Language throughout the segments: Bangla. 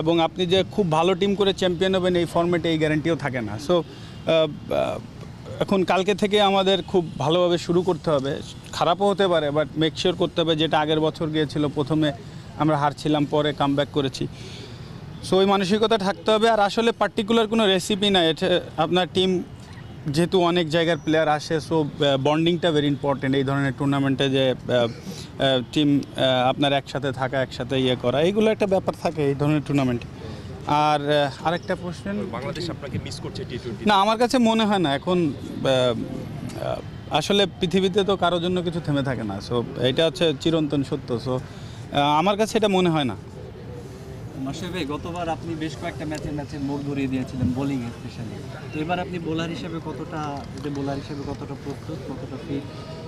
এবং আপনি যে খুব ভালো টিম করে চ্যাম্পিয়ন হবেন, এই ফর্মেটে এই গ্যারান্টিও থাকে না। সো এখন কালকে থেকে আমাদের খুব ভালোভাবে শুরু করতে হবে। খারাপও হতে পারে বাট মেক শিওর করতে হবে যেটা আগের বছর গিয়েছিল। প্রথমে আমরা হারছিলাম, পরে কাম করেছি। সো ওই মানসিকতা থাকতে হবে। আর আসলে পার্টিকুলার কোনো রেসিপি না। এটা আপনার টিম যেহেতু অনেক জায়গার প্লেয়ার আসে সো বন্ডিংটা ভেরি ইম্পর্টেন্ট এই ধরনের টুর্নামেন্টে যে টিম আপনার একসাথে থাকা একসাথে ইয়ে করা এইগুলো একটা ব্যাপার থাকে এই ধরনের টুর্নামেন্টে আর আরেকটা প্রশ্ন বাংলাদেশ আপনাকে মিস করছে টি টোয়েন্টি না আমার কাছে মনে হয় না এখন আসলে পৃথিবীতে তো কারোর জন্য কিছু থেমে থাকে না সো এটা হচ্ছে চিরন্তন সত্য সো আমার কাছে এটা মনে হয় না। ভাই গতবার আপনি বেশ কয়েকটা ম্যাচে ম্যাচে মোড় ধরিয়ে দিয়েছিলেন বোলিংয়ে স্পেশালি তো এবার আপনি বোলার হিসেবে কতটা যে বোলার হিসেবে কতটা প্রস্তুত কতটা ফিট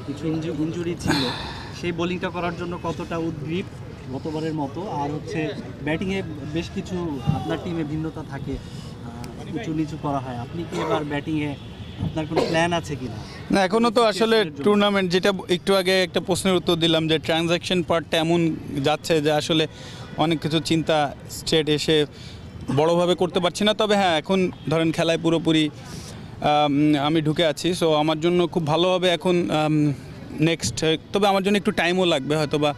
কিছু ইঞ্জুরি ছিল। সেই বোলিংটা করার জন্য কতটা উদ্গ্রীব গতবারের মতো? আর হচ্ছে ব্যাটিংয়ে বেশ কিছু আপনার টিমে ভিন্নতা থাকে উঁচু নিচু করা হয়। আপনি কি এবার ব্যাটিংয়ে আপনার কোনো প্ল্যান আছে কিনা? না এখনও তো আসলে টুর্নামেন্ট যেটা একটু আগে একটা প্রশ্নের উত্তর দিলাম যে ট্রানজ্যাকশন পার্টটা এমন যাচ্ছে যে আসলে অনেক কিছু চিন্তা স্টেট এসে বড়োভাবে করতে পারছি না। তবে হ্যাঁ এখন ধরেন খেলায় পুরোপুরি, আমি ঢুকে আছি। সো আমার জন্য খুব ভালো হবে। এখন নেক্সট তবে আমার জন্য একটু টাইমও লাগবে হয়তো বা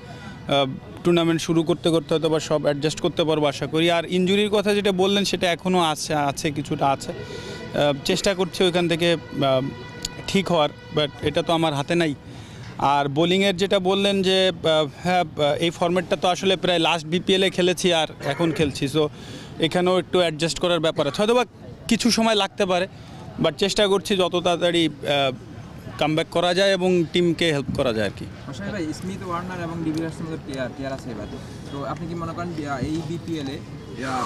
টুর্নামেন্ট শুরু করতে করতে হয়তো বা সব অ্যাডজাস্ট করতে পারব আশা করি। আর ইঞ্জুরির কথা যেটা বললেন সেটা এখনও আছে আছে, কিছুটা আছে। চেষ্টা করছি ওইখান থেকে ঠিক হওয়ার বাট এটা তো আমার হাতে নাই। আর বোলিংয়ের যেটা বললেন যে হ্যাঁ এই ফর্মেটটা তো আসলে প্রায় লাস্ট বিপিএলে খেলেছি আর এখন খেলছি সো এখানেও একটু অ্যাডজাস্ট করার ব্যাপার আছে। হয়তো বা কিছু সময় লাগতে পারে বাট চেষ্টা করছি যত তাড়াতাড়ি কামব্যাক করা যায় এবং টিমকে হেল্প করা যায় আর কি। ভাই স্মিথ ওয়ার্নার এবং মধ্যে প্লেয়ার প্লেয়ার আছে এবার? তো আপনি কি মনে করেন এই বিপিএলে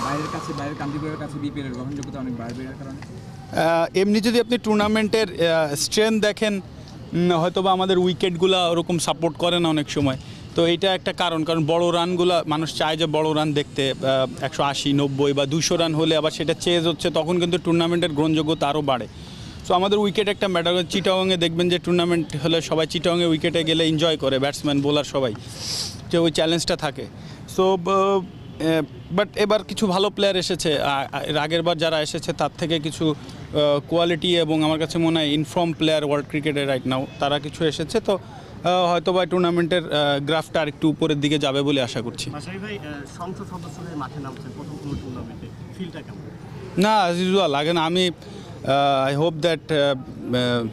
বাইরের কাছে বাইরের কান্ট্রিগুলোর কাছে বিপিএল এর গ্রহণযোগ্যতা অনেক এর কারণে? এমনি যদি আপনি টুর্নামেন্টের স্ট্রেংথ দেখেন হয়তোবা আমাদের উইকেটগুলো ওরকম সাপোর্ট করে না অনেক সময়। তো এইটা একটা কারণ কারণ বড় রানগুলো মানুষ চায় যে বড় রান দেখতে একশো আশি নব্বই বা দুশো রান হলে আবার সেটা চেজ হচ্ছে তখন কিন্তু টুর্নামেন্টের গ্রহণযোগ্যতা আরও বাড়ে। সো আমাদের উইকেট একটা ম্যাটার করে। চিটাগংয়ে দেখবেন যে টুর্নামেন্ট হলে সবাই চিটাগংয়ে উইকেটে গেলে এনজয় করে ব্যাটসম্যান বোলার সবাই। যে ওই চ্যালেঞ্জটা থাকে। সো বাট এবার কিছু ভালো প্লেয়ার এসেছে। এর আগের বার যারা এসেছে তার থেকে কিছু কোয়ালিটি এবং আমার কাছে মনে হয় ইনফর্ম প্লেয়ার ওয়ার্ল্ড ক্রিকেটে রাইট নাও তারা কিছু এসেছে। তো হয়তো বা টুর্নামেন্টের গ্রাফটা আর একটু উপরের দিকে যাবে বলে আশা করছি। না অ্যাজ ইউজুয়াল লাগে না আমি Uh, I hope that uh, uh,